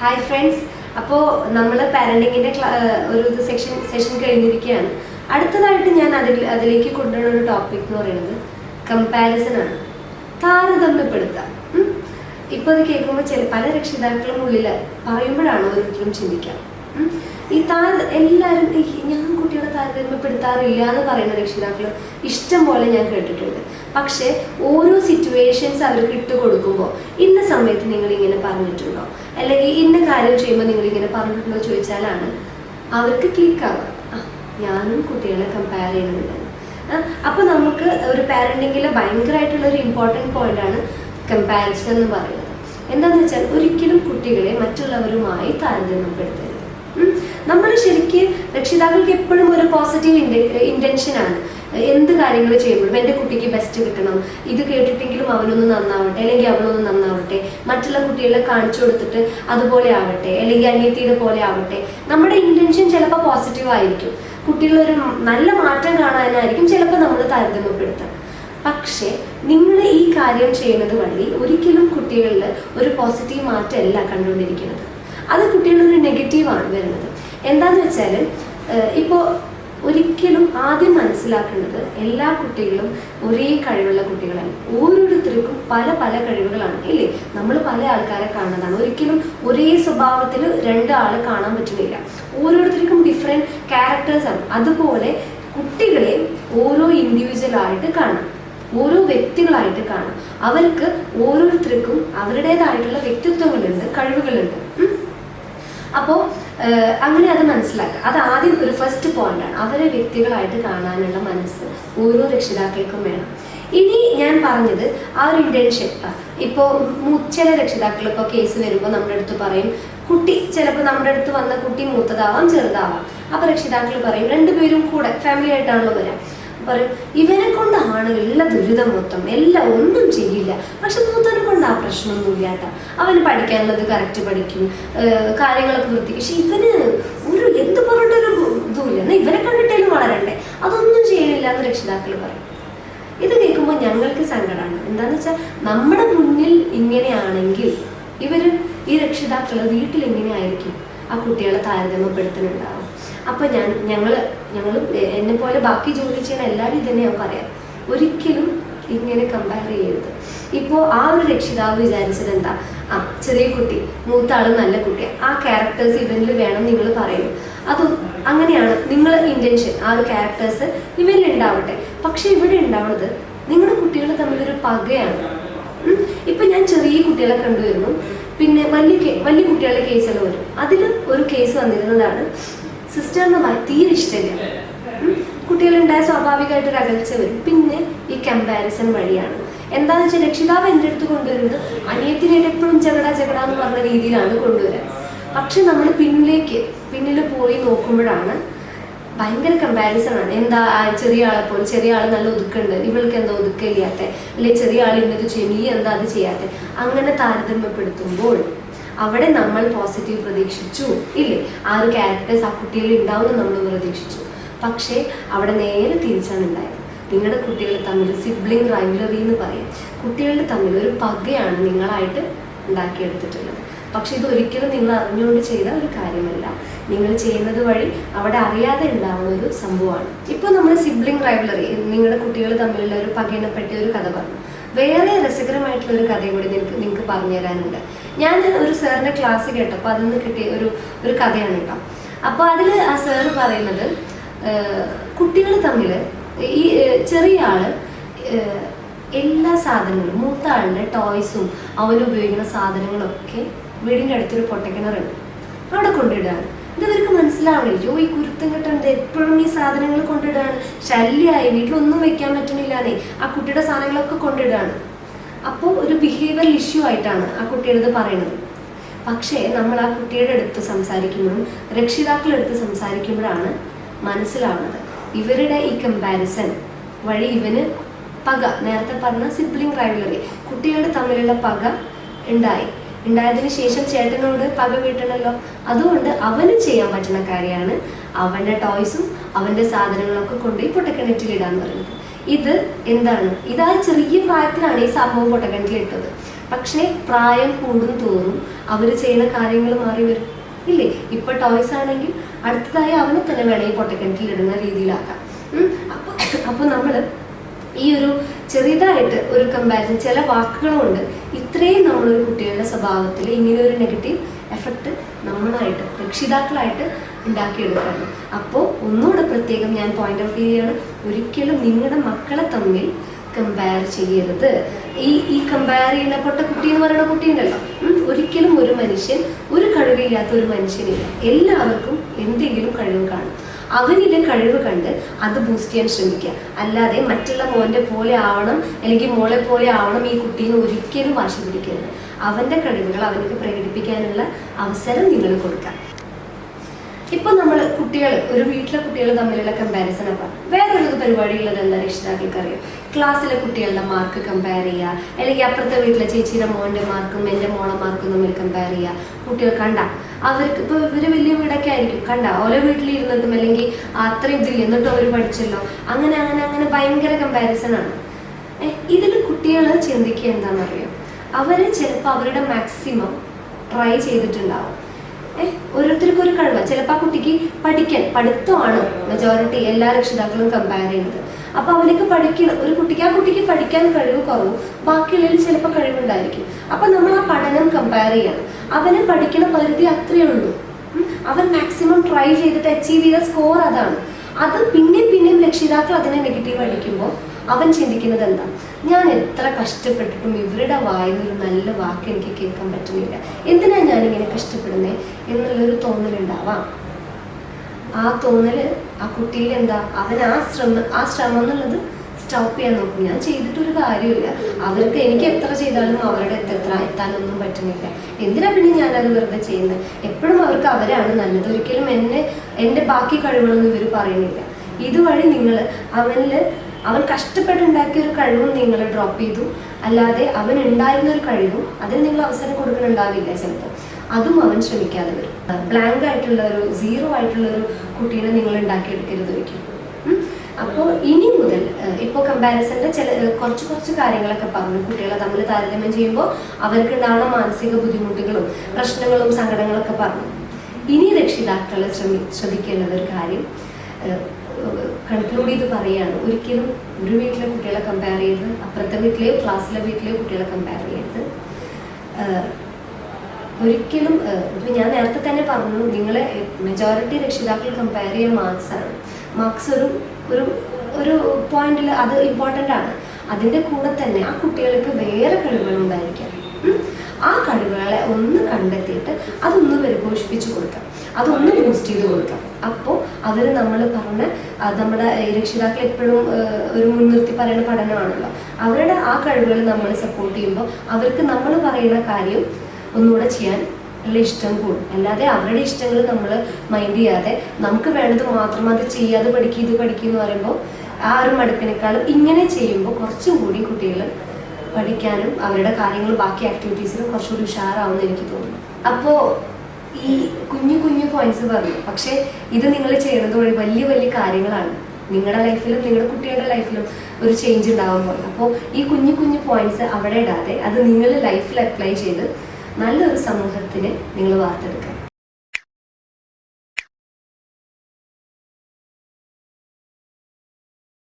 Hi friends അപ്പോൾ നമ്മൾ പാരന്റിങ്ങിന്റെ ഒരു ഇത് സെക്ഷൻ സെഷൻ കഴിഞ്ഞിരിക്കുകയാണ് അടുത്തതായിട്ട് ഞാൻ അതിൽ അതിലേക്ക് കൊണ്ടുവരുന്ന ഒരു ടോപ്പിക് എന്ന് പറയുന്നത് കമ്പാരിസൺ ആണ് താരതമ്യപ്പെടുത്താം. ഇപ്പോൾ അത് കേൾക്കുമ്പോൾ ചില പല രക്ഷിതാക്കളും ഉള്ളിൽ പറയുമ്പോഴാണ് ഓരോരുത്തരും ചിന്തിക്കാം. ഈ താര എല്ലാവരും ഞാൻ കുട്ടികളെ താരതമ്യപ്പെടുത്താറില്ല എന്ന് പറയുന്ന രക്ഷിതാക്കൾ ഇഷ്ടം പോലെ ഞാൻ കേട്ടിട്ടുണ്ട്. പക്ഷെ ഓരോ സിറ്റുവേഷൻസ് അവർക്ക് ഇട്ട് കൊടുക്കുമ്പോൾ ഇന്ന സമയത്ത് നിങ്ങൾ ഇങ്ങനെ പറഞ്ഞിട്ടുണ്ടോ? അല്ലെങ്കിൽ ഇന്ന കാര്യം ചെയ്യുമ്പോൾ നിങ്ങൾ ഇങ്ങനെ പറഞ്ഞിട്ടുണ്ടോ ചോദിച്ചാലാണ് അവർക്ക് ക്ലിക്ക് ആവുക. ആ ഞാനും കുട്ടികളെ കമ്പയർ ചെയ്യുന്നുണ്ടെന്ന് അപ്പോൾ നമുക്ക് ഒരു പാരന്റിങ്ങിൽ ഭയങ്കരമായിട്ടുള്ള ഒരു ഇമ്പോർട്ടന്റ് ആണ് കമ്പാരിസൺ എന്ന് പറയുന്നത്. എന്താണെന്ന് വെച്ചാൽ ഒരിക്കലും കുട്ടികളെ മറ്റുള്ളവരുമായി താരതമ്യപ്പെടുത്തരുത് നമ്മൾ ശരിക്കും രക്ഷിതാക്കൾക്ക് എപ്പോഴും ഒരു പോസിറ്റീവ് ഇന്റൻഷനാണ് എന്ത് കാര്യങ്ങൾ ചെയ്യുമ്പോഴും എന്റെ കുട്ടിക്ക് ബെസ്റ്റ് കിട്ടണം. ഇത് കേട്ടിട്ടെങ്കിലും അവനൊന്ന് നന്നാവട്ടെ അല്ലെങ്കിൽ അവളൊന്ന് നന്നാവട്ടെ മറ്റുള്ള കുട്ടികളെ കാണിച്ചു കൊടുത്തിട്ട് അതുപോലെ ആവട്ടെ അല്ലെങ്കിൽ അനിയത്തിയുടെ പോലെ ആവട്ടെ. നമ്മുടെ ഇന്റൻഷൻ ചിലപ്പോൾ പോസിറ്റീവ് ആയിരിക്കും. കുട്ടികളൊരു നല്ല മാറ്റം കാണാനായിരിക്കും ചിലപ്പോൾ നമ്മൾ താരതമ്യപ്പെടുത്താം. പക്ഷേ നിങ്ങൾ ഈ കാര്യം ചെയ്യുന്നത് വഴി ഒരിക്കലും കുട്ടികളിൽ ഒരു പോസിറ്റീവ് മാറ്റമല്ല കണ്ടുകൊണ്ടിരിക്കുന്നത്. അത് കുട്ടികളിൽ നെഗറ്റീവാണ് വരുന്നത്. എന്താന്ന് വെച്ചാൽ ഇപ്പോൾ ഒരിക്കലും ആദ്യം മനസ്സിലാക്കേണ്ടത് എല്ലാ കുട്ടികളും ഒരേ കഴിവുള്ള കുട്ടികളാണ്. ഓരോരുത്തർക്കും പല പല കഴിവുകളാണ് ഇല്ലേ? നമ്മൾ പല ആൾക്കാരെ കാണുന്നതാണ്. ഒരിക്കലും ഒരേ സ്വഭാവത്തിൽ രണ്ടാളെ കാണാൻ പറ്റുന്നില്ല. ഓരോരുത്തർക്കും ഡിഫറെന്റ് ക്യാരക്ടേഴ്സാണ് അതുപോലെ കുട്ടികളെ ഓരോ ഇൻഡിവിജ്വലായിട്ട് കാണാം. ഓരോ വ്യക്തികളായിട്ട് കാണാം. അവർക്ക് ഓരോരുത്തർക്കും അവരുടേതായിട്ടുള്ള വ്യക്തിത്വങ്ങളുണ്ട് കഴിവുകളുണ്ട്. അപ്പോൾ അങ്ങനെ അത് മനസ്സിലാക്കുക. അത് ആദ്യം ഒരു ഫസ്റ്റ് പോയിന്റാണ് അവരെ വ്യക്തികളായിട്ട് കാണാനുള്ള മനസ്സ് ഓരോ രക്ഷിതാക്കൾക്കും വേണം. ഇനി ഞാൻ പറഞ്ഞത് ആ ഒരു ഇന്റേൺഷിപ്പ് ഇപ്പോൾ ചില രക്ഷിതാക്കൾ ഇപ്പോൾ കേസ് വരുമ്പോൾ നമ്മുടെ അടുത്ത് പറയും കുട്ടി ചിലപ്പോൾ നമ്മുടെ അടുത്ത് വന്ന കുട്ടി മൂത്തതാവാം ചെറുതാവാം. അപ്പോൾ രക്ഷിതാക്കൾ പറയും രണ്ടുപേരും കൂടെ ഫാമിലി ആയിട്ടാണല്ലോ വരാം. പറയും ഇവനെ കൊണ്ടാണ് എല്ലാ ദുരിതം മൊത്തം എല്ലാം ഒന്നും ചെയ്യില്ല. പക്ഷെ മൂത്തനെ കൊണ്ട് ആ പ്രശ്നമൊന്നുമില്ല കേട്ടോ അവന് പഠിക്കാനുള്ളത് കറക്റ്റ് പഠിക്കും കാര്യങ്ങളൊക്കെ വൃത്തിക്കും പക്ഷെ ഇവന് ഒരു എന്ത് പറഞ്ഞിട്ടൊരു ഇതുമില്ല. എന്നാൽ ഇവനെ കണ്ടിട്ടേലും വളരണ്ടേ? അതൊന്നും ചെയ്യണില്ല എന്ന് രക്ഷിതാക്കൾ പറയും. ഇത് കേൾക്കുമ്പോൾ ഞങ്ങൾക്ക് സങ്കടമാണ് എന്താന്ന് വെച്ചാൽ നമ്മുടെ മുന്നിൽ ഇങ്ങനെയാണെങ്കിൽ ഇവർ ഈ രക്ഷിതാക്കൾ വീട്ടിൽ എങ്ങനെ ആയിരിക്കും ആ കുട്ടികളെ താരതമ്യപ്പെടുത്തുന്നുണ്ടാവും അപ്പൊ ഞാൻ ഞങ്ങൾ ഞങ്ങളും എന്നെ പോലെ ബാക്കി ജോലി ചെയ്യുന്ന എല്ലാവരും ഇതന്നെ ഞാൻ പറയാം. ഒരിക്കലും ഇങ്ങനെ കമ്പയർ ചെയ്യരുത്. ഇപ്പോ ആ ഒരു രക്ഷിതാവ് വിചാരിച്ചത് എന്താ ആ ചെറിയ കുട്ടി മൂത്ത നല്ല കുട്ടി ആ ക്യാരക്ടേഴ്സ് ഇവനിൽ വേണം നിങ്ങൾ പറയുന്നു അത് അങ്ങനെയാണ് നിങ്ങൾ ഇന്റൻഷൻ ആ ഒരു ക്യാരക്ടേഴ്സ് ഇവനിൽ ഉണ്ടാവട്ടെ പക്ഷെ ഇവിടെ ഉണ്ടാവുന്നത് നിങ്ങളുടെ കുട്ടികൾ തമ്മിലൊരു പകയാണ്. ഇപ്പൊ ഞാൻ ചെറിയ കുട്ടികളെ കണ്ടുവരുന്നു. പിന്നെ വലിയ വലിയ കുട്ടികളുടെ കേസുകൾ വരും. അതിൽ ഒരു കേസ് വന്നിരുന്നതാണ് സിസ്റ്ററിന് തീരെ ഇഷ്ടമില്ല. കുട്ടികളുണ്ടായ സ്വാഭാവികമായിട്ട് ഒരു അകൽച്ച വരും. പിന്നെ ഈ കമ്പാരിസൺ വഴിയാണ്. എന്താണെന്ന് വെച്ചാൽ രക്ഷിതാവ് എന്റെ അടുത്ത് കൊണ്ടുവരുന്നത് അനിയത്തിനായിട്ട് എപ്പോഴും ജഗട ജഗട എന്ന് പറഞ്ഞ രീതിയിലാണ് കൊണ്ടുവരാൻ പക്ഷെ നമ്മൾ പിന്നിലേക്ക് പിന്നിൽ പോയി നോക്കുമ്പോഴാണ് ഭയങ്കര കമ്പാരിസൺ ആണ്. എന്താ ചെറിയ ആളെ പോലെ ചെറിയ ആൾ നല്ല ഒതുക്കുണ്ട് ഇവൾക്ക് എന്താ ഒതുക്കില്ലാത്ത അല്ലെ ചെറിയ ആൾ ഇന്നത് ചെയ്യും നീ എന്താ അത് ചെയ്യാത്ത? അങ്ങനെ താരതമ്യപ്പെടുത്തുമ്പോൾ അവിടെ നമ്മൾ പോസിറ്റീവ് പ്രതീക്ഷിച്ചു. ഇല്ലേ? ആ ഒരു ക്യാരക്ടേഴ്സ് ആ കുട്ടികളിൽ ഉണ്ടാവുമെന്ന് നമ്മൾ പ്രതീക്ഷിച്ചു. പക്ഷേ അവിടെ നേരെ തിരിച്ചാണ് ഉണ്ടായത്. നിങ്ങളുടെ കുട്ടികൾ തമ്മിൽ സിബ്ലിംഗ് റൈവലറി എന്ന് പറയും. കുട്ടികളുടെ തമ്മിൽ ഒരു പകയാണ് നിങ്ങളായിട്ട് ഉണ്ടാക്കിയെടുത്തിട്ടുള്ളത്. പക്ഷെ ഇത് ഒരിക്കലും നിങ്ങൾ അറിഞ്ഞുകൊണ്ട് ചെയ്ത ഒരു കാര്യമല്ല. നിങ്ങൾ ചെയ്യുന്നത് വഴി അവിടെ അറിയാതെ ഉണ്ടാവുന്ന ഒരു സംഭവമാണ്. ഇപ്പോൾ നമ്മൾ സിബ്ലിംഗ് റൈവലറി നിങ്ങളുടെ കുട്ടികൾ തമ്മിലുള്ള ഒരു പകയെ പറ്റിയ ഒരു കഥ പറഞ്ഞു. വേറെ രസകരമായിട്ടുള്ള ഒരു കഥയും കൂടി നിങ്ങൾക്ക് നിങ്ങൾക്ക് പറഞ്ഞു തരാനുണ്ട്. ഞാൻ ഒരു സാറിന്റെ ക്ലാസ് കേട്ടപ്പോൾ അതിൽ നിന്ന് കിട്ടിയ ഒരു ഒരു കഥയാണ് കേട്ടോ. അപ്പോൾ അതിൽ ആ സാറ് പറയുന്നത് കുട്ടികൾ തമ്മിൽ ഈ ചെറിയ ആൾ എല്ലാ സാധനങ്ങളും മൂത്ത ആളുടെ ടോയ്സും അവൻ ഉപയോഗിക്കുന്ന സാധനങ്ങളൊക്കെ വീടിന്റെ അടുത്തൊരു പൊട്ടക്കിണറുണ്ട്. അവിടെ കൊണ്ടിടുകയാണ് ഇതവർക്ക് മനസ്സിലാവണില്ല. അയ്യോ ഈ കുരുത്തം കെട്ടുണ്ട് എപ്പോഴും ഈ സാധനങ്ങൾ കൊണ്ടിടാണ്. ശല്യമായി വീട്ടിലൊന്നും വെക്കാൻ പറ്റണില്ലാതെ ആ കുട്ടിയുടെ സാധനങ്ങളൊക്കെ കൊണ്ടിടാണ്. അപ്പോൾ ഒരു ബിഹേവിയറൽ ഇഷ്യൂ ആയിട്ടാണ് ആ കുട്ടിയുടെ പറയുന്നത്. പക്ഷേ നമ്മൾ ആ കുട്ടിയുടെ അടുത്ത് സംസാരിക്കുമ്പോഴും രക്ഷിതാക്കളുടെ അടുത്ത് സംസാരിക്കുമ്പോഴാണ് മനസ്സിലാവുന്നത്. ഇവരുടെ ഈ കമ്പാരിസൺ വഴി ഇവന് പക. നേരത്തെ പറഞ്ഞ സിബ്ലിംഗ് റൈവലറി കുട്ടികളുടെ തമ്മിലുള്ള പക ഉണ്ടായി. ഉണ്ടായതിനു ശേഷം ചേട്ടനോട് പക വീട്ടണല്ലോ. അതുകൊണ്ട് അവന് ചെയ്യാൻ പറ്റുന്ന കാര്യമാണ് അവന്റെ ടോയ്സും അവന്റെ സാധനങ്ങളൊക്കെ കൊണ്ടുപോയി പൊട്ടക്കിണറ്റിലിടാന്ന് പറയുന്നത്. ഇത് എന്താണ്? ഇത് ആ ചെറിയ പ്രായത്തിലാണ് ഈ സംഭവം പൊട്ടക്കിണറ്റിലിട്ടത് പക്ഷേ പ്രായം കൂടും തോറും അവർ ചെയ്യുന്ന കാര്യങ്ങൾ മാറി വരും. ഇല്ലേ? ഇപ്പൊ ടോയ്സ് ആണെങ്കിൽ അടുത്തതായി അവനെ തന്നെ വേണമെങ്കിൽ പൊട്ടക്കിണറ്റിലിടുന്ന രീതിയിലാക്കാം. ഉം. അപ്പൊ അപ്പൊ നമ്മൾ ഈ ഒരു ചെറിയതായിട്ട് ഒരു കമ്പാരിസൺ ചില വാക്കുകളുണ്ട് ഇത്രയും നമ്മളൊരു കുട്ടികളുടെ സ്വഭാവത്തിൽ ഇങ്ങനെ ഒരു നെഗറ്റീവ് എഫക്റ്റ് നമ്മളായിട്ട് രക്ഷിതാക്കളായിട്ട് ഉണ്ടാക്കിയെടുക്കുകയാണ് അപ്പോൾ ഒന്നുകൂടെ പ്രത്യേകം ഞാൻ പോയിന്റ് ഔട്ട് ചെയ്യുകയാണ് ഒരിക്കലും നിങ്ങളുടെ മക്കളെ തമ്മിൽ കമ്പയർ ചെയ്യരുത്. ഈ ഈ കമ്പയർ ചെയ്യുന്ന പൊട്ട കുട്ടി എന്ന് പറയുന്ന കുട്ടി ഉണ്ടല്ലോ. ഒരിക്കലും ഒരു മനുഷ്യൻ ഒരു കഴിവില്ലാത്ത ഒരു മനുഷ്യനില്ല. എല്ലാവർക്കും എന്തെങ്കിലും കഴിവ് കാണും. അവനിലെ കഴിവ് കണ്ട് അത് ബൂസ്റ്റ് ചെയ്യാൻ ശ്രമിക്കുക. അല്ലാതെ മറ്റുള്ള മോന്റെ പോലെ ആവണം അല്ലെങ്കിൽ മോളെ പോലെ ആവണം ഈ കുട്ടീനെ ഒരിക്കലും വാശി പിടിക്കരുത്. അവന്റെ കഴിവുകൾ അവനക്ക് പ്രകടിപ്പിക്കാനുള്ള അവസരം നിങ്ങൾ കൊടുക്കുക. ഇപ്പൊ നമ്മൾ കുട്ടികൾ ഒരു വീട്ടിലെ കുട്ടികൾ തമ്മിലുള്ള കമ്പാരിസൺ അപ്പം വേറൊരു പരിപാടി ഉള്ളത് എന്താ രക്ഷിതാക്കൾക്ക് അറിയാം ക്ലാസ്സിലെ കുട്ടികളുടെ മാർക്ക് കമ്പയർ ചെയ്യുക. അല്ലെങ്കിൽ അപ്പുറത്തെ വീട്ടിലെ ചേച്ചിയുടെ മോന്റെ മാർക്കും എന്റെ മോളെ മാർക്കും തമ്മിൽ കമ്പയർ ചെയ്യുക. കുട്ടികൾ കണ്ട അവർക്ക് ഇപ്പൊ ഇവർ വലിയ വീടൊക്കെ ആയിരിക്കും. കണ്ട ഓരോ വീട്ടിലിരുന്നിട്ടും അല്ലെങ്കിൽ അത്രയും ഇതില്ല എന്നിട്ട് അവർ പഠിച്ചല്ലോ. അങ്ങനെ അങ്ങനെ അങ്ങനെ ഭയങ്കര കമ്പാരിസൺ ആണ്. ഇതിൽ കുട്ടികൾ ചിന്തിക്കുക എന്താണെന്നറിയാം? അവർ ചിലപ്പോൾ അവരുടെ മാക്സിമം ട്രൈ ചെയ്തിട്ടുണ്ടാവും. ഓരോരുത്തർക്കും ഒരു കഴിവ്. ചിലപ്പോൾ ആ കുട്ടിക്ക് പഠിക്കാൻ പഠിത്തമാണ് മെജോറിറ്റി എല്ലാ രക്ഷിതാക്കളും കമ്പയർ ചെയ്യുന്നത്. അപ്പൊ അവനക്ക് പഠിക്കണം ഒരു കുട്ടിക്ക് ആ കുട്ടിക്ക് പഠിക്കാൻ കഴിവ് കുറവും ബാക്കിയുള്ളതിൽ ചിലപ്പോൾ കഴിവുണ്ടായിരിക്കും. അപ്പൊ നമ്മൾ ആ പഠനം കമ്പയർ ചെയ്യണം. അവന് പഠിക്കണ പരിധി അത്രയേ ഉള്ളൂ. അവൻ മാക്സിമം ട്രൈ ചെയ്തിട്ട് അച്ചീവ് ചെയ്ത സ്കോർ അതാണ്. അത് പിന്നെയും പിന്നെയും രക്ഷിതാക്കൾ അതിനെ നെഗറ്റീവ് അടിക്കുമ്പോൾ അവൻ ചിന്തിക്കുന്നത് എന്താ? ഞാൻ എത്ര കഷ്ടപ്പെട്ടിട്ടും ഇവരുടെ വായിൽ ഒരു നല്ല വാക്ക് എനിക്ക് കേൾക്കാൻ പറ്റുന്നില്ല. എന്തിനാ ഞാനിങ്ങനെ കഷ്ടപ്പെടുന്നേ എന്നുള്ളൊരു തോന്നലുണ്ടാവാം ആ തോന്നൽ ആ കുട്ടിയിൽ എന്താ? അവൻ ആ ശ്രമം ആ ശ്രമം എന്നുള്ളത് സ്റ്റോപ്പ് ചെയ്യാൻ നോക്കും. ഞാൻ ചെയ്തിട്ടൊരു കാര്യമില്ല. അവർക്ക് എനിക്ക് എത്ര ചെയ്താലും അവരുടെ എത്ര എത്താനൊന്നും പറ്റുന്നില്ല. എന്തിനാ പിന്നെ ഞാനത് വെറുതെ ചെയ്യുന്നത് എപ്പോഴും അവർക്ക് അവരാണ് നല്ലത്. ഒരിക്കലും എന്നെ എന്റെ ബാക്കി കഴിവുകളൊന്നും ഇവർ പറയുന്നില്ല. ഇതുവഴി നിങ്ങൾ അവനിൽ അവൻ കഷ്ടപ്പെട്ടുണ്ടാക്കിയ ഒരു കഴിവും നിങ്ങൾ ഡ്രോപ്പ് ചെയ്തു. അല്ലാതെ അവൻ ഉണ്ടായിരുന്ന ഒരു കഴിവും അതിന് നിങ്ങൾ അവസരം കൊടുക്കണുണ്ടാവില്ല ചിലപ്പോൾ അതും അവൻ ശ്രമിക്കാതെ വരും. ബ്ലാങ്ക് ആയിട്ടുള്ള ഒരു സീറോ ആയിട്ടുള്ള ഒരു കുട്ടീനെ നിങ്ങൾ ഉണ്ടാക്കിയെടുക്കരുത് ഒരിക്കലും. അപ്പോൾ ഇനി മുതൽ ഇപ്പോൾ കമ്പാരിസന്റെ ചില കുറച്ച് കുറച്ച് കാര്യങ്ങളൊക്കെ പറഞ്ഞു. കുട്ടികളെ തമ്മിൽ താരതമ്യം ചെയ്യുമ്പോൾ അവർക്ക് ഉണ്ടാവുന്ന മാനസിക ബുദ്ധിമുട്ടുകളും പ്രശ്നങ്ങളും സങ്കടങ്ങളൊക്കെ പറഞ്ഞു. ഇനി രക്ഷിതാക്കളെ ശ്രമി ശ്രദ്ധിക്കേണ്ടത് ഒരു കാര്യം കൺക്ലൂഡ് ചെയ്ത് പറയുകയാണ് ഒരിക്കലും ഒരു വീട്ടിലെ കുട്ടികളെ കമ്പയർ ചെയ്യരുത് അപ്പുറത്തെ വീട്ടിലെയോ ക്ലാസ്സിലെ വീട്ടിലെയോ കുട്ടികളെ കമ്പയർ ചെയ്യരുത്. ഒരിക്കലും ഞാൻ നേരത്തെ തന്നെ പറഞ്ഞു നിങ്ങളെ മെജോറിറ്റി രക്ഷിതാക്കൾ കമ്പയർ ചെയ്യുക മാർക്സ് ആണ്. മാർക്സ് ഒരു ഒരു ഒരു പോയിന്റിൽ അത് ഇമ്പോർട്ടന്റ് ആണ്. അതിന്റെ കൂടെ തന്നെ ആ കുട്ടികൾക്ക് വേറെ കഴിവുകളുണ്ടായിരിക്കാം ആ കഴിവുകളെ ഒന്ന് കണ്ടെത്തിയിട്ട് അതൊന്ന് പരിപോഷിപ്പിച്ച് കൊടുക്കാം. അതൊന്ന് ബൂസ്റ്റ് ചെയ്ത് കൊടുക്കാം. അപ്പോൾ അവർ നമ്മൾ പറഞ്ഞ നമ്മുടെ രക്ഷിതാക്കൾ എപ്പോഴും ഒരു മുൻനിർത്തി പറയുന്ന പഠനമാണല്ലോ. അവരുടെ ആ കഴിവുകൾ നമ്മൾ സപ്പോർട്ട് ചെയ്യുമ്പോൾ അവർക്ക് നമ്മൾ പറയുന്ന കാര്യം ഒന്നുകൂടെ ചെയ്യാൻ ഉള്ള ഇഷ്ടം കൂടും. അല്ലാതെ അവരുടെ ഇഷ്ടങ്ങൾ നമ്മൾ മൈൻഡ് ചെയ്യാതെ നമുക്ക് വേണ്ടത് മാത്രം അത് ചെയ്യാതെ പഠിക്കുക ഇത് പഠിക്കുക എന്ന് പറയുമ്പോൾ ആ ഒരു മടുപ്പിനേക്കാളും ഇങ്ങനെ ചെയ്യുമ്പോൾ കുറച്ചും കൂടി കുട്ടികൾ പഠിക്കാനും അവരുടെ കാര്യങ്ങൾ ബാക്കി ആക്ടിവിറ്റീസിലും കുറച്ചുകൂടി ഉഷാറാവുമെന്ന് എനിക്ക് തോന്നുന്നു. അപ്പോൾ ഈ കുഞ്ഞു കുഞ്ഞു പോയിന്റ്സ് പറഞ്ഞു. പക്ഷെ ഇത് നിങ്ങൾ ചെയ്യുന്നത് വഴി വലിയ വലിയ കാര്യങ്ങളാണ്. നിങ്ങളുടെ ലൈഫിലും നിങ്ങളുടെ കുട്ടികളുടെ ലൈഫിലും ഒരു ചേഞ്ച് ഉണ്ടാകുമ്പോൾ അപ്പോൾ ഈ കുഞ്ഞു കുഞ്ഞു പോയിന്റ്സ് അവിടെ ഇടാതെ അത് നിങ്ങൾ ലൈഫിൽ അപ്ലൈ ചെയ്ത് നല്ലൊരു സമൂഹത്തിന് നിങ്ങൾ വാർത്തെടുക്കുക.